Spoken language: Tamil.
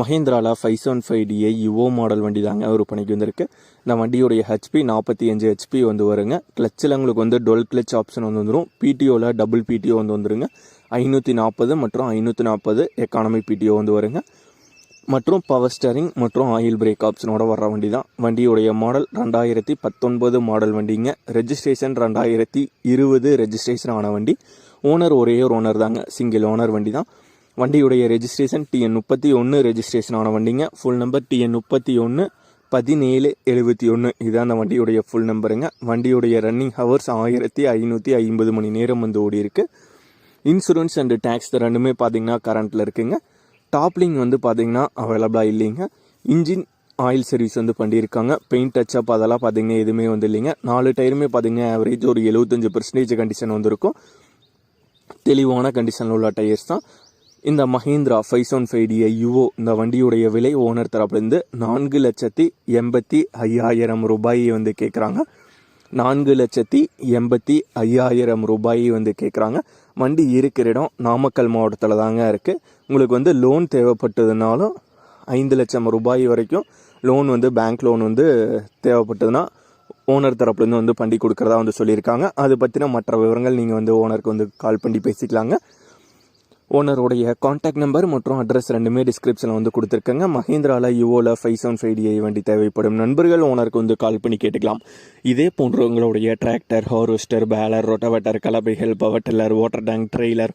மஹேந்திராவில் five seven five DA Yuvo model வண்டி தாங்க பணிக்கு வந்திருக்கு. இந்த வண்டியுடைய ஹெச்பி நாற்பத்தி அஞ்சு ஹெச்பி வந்து வருங்க. கிளச்சில் உங்களுக்கு வந்து டுவெல் கிளச் ஆப்ஷன் வந்து வந்துடும் பிடிஓவில் டபுள் பிடிஓ வந்து வந்துருங்க. ஐநூற்றி நாற்பது மற்றும் ஐநூற்றி நாற்பது எக்கானமி பிடிஓ வந்து வருங்க. மற்றும் பவர் ஸ்டேரிங் மற்றும் ஆயில் பிரேக் ஆப்ஷனோட வர வண்டி தான். வண்டியுடைய மாடல் ரெண்டாயிரத்தி பத்தொன்பது மாடல் வண்டிங்க. ரெஜிஸ்ட்ரேஷன் ரெண்டாயிரத்தி இருபது ரெஜிஸ்ட்ரேஷன் ஆன வண்டி. ஓனர் ஒரே ஒரு ஓனர் தாங்க. சிங்கிள் ஓனர் வண்டி தான். வண்டியுடைய ரெஜிஸ்ட்ரேஷன் டிஎன் முப்பத்தி ஒன்று ரெஜிஸ்ட்ரேஷன் ஆன வண்டிங்க. ஃபுல் நம்பர் டிஎன் முப்பத்தி ஒன்று பதினேழு எழுபத்தி ஒன்று இதுதான் அந்த வண்டியுடைய ஃபுல் நம்பருங்க வண்டியுடைய ரன்னிங் ஹவர்ஸ் ஆயிரத்தி ஐநூற்றி ஐம்பது மணி நேரம் வந்து ஓடி இருக்கு இன்சூரன்ஸ் அண்டு டேக்ஸ் ரெண்டுமே பார்த்தீங்கன்னா கரண்ட்டில் இருக்குங்க. டாப்லிங் வந்து பார்த்தீங்கன்னா அவைலபிளாக இல்லைங்க. இன்ஜின் ஆயில் சர்வீஸ் வந்து பண்ணியிருக்காங்க. பெயிண்ட் டச்சப் அதெல்லாம் பார்த்தீங்கன்னா எதுவுமே வந்து இல்லைங்க. நாலு டயருமே பார்த்தீங்கன்னா ஆவரேஜ் ஒரு எழுபத்தஞ்சு பர்சன்டேஜ் கண்டிஷன் வந்திருக்கும். தெளிவான கண்டிஷனில் உள்ள டயர்ஸ் தான். இந்த மஹேந்திரா ஃபைசோன் செவன் ஃபைவ் யுவோ இந்த வண்டியுடைய விலை ஓனர் தரப்புலேருந்து நான்கு லட்சத்தி எண்பத்தி ஐயாயிரம் ரூபாயை வந்து கேட்குறாங்க நான்கு லட்சத்தி எண்பத்தி ஐயாயிரம் ரூபாயை வந்து கேட்குறாங்க வண்டி இருக்கிற இடம் நாமக்கல் மாவட்டத்தில் தாங்க இருக்குது உங்களுக்கு வந்து லோன் தேவைப்பட்டதுனாலும் ஐந்து லட்சம் ரூபாய் வரைக்கும் லோன் வந்து பேங்க் லோன் வந்து தேவைப்பட்டதுன்னா ஓனர் தரப்புலேருந்து வந்து பண்ணி கொடுக்குறதா வந்து சொல்லியிருக்காங்க. அது பற்றின மற்ற விவரங்கள் நீங்கள் வந்து ஓனருக்கு வந்து கால் பண்ணி பேசிக்கலாங்க. ஓனருடைய காண்டாக்ட் நம்பர் மற்றும் அட்ரஸ் ரெண்டுமே டிஸ்கிரிப்ஷனில் வந்து கொடுத்துருக்கேங்க. மஹேந்திராவில் யுவோவில் ஃபைவ் செவன் ஃபைவ் டிஐ வண்டி தேவைப்படும் நண்பர்கள் ஓனருக்கு வந்து கால் பண்ணி கேட்டுக்கலாம். இதே போன்ற உங்களுடைய tractor harvester baler rotavator கலபைகள் power tiller water tank trailer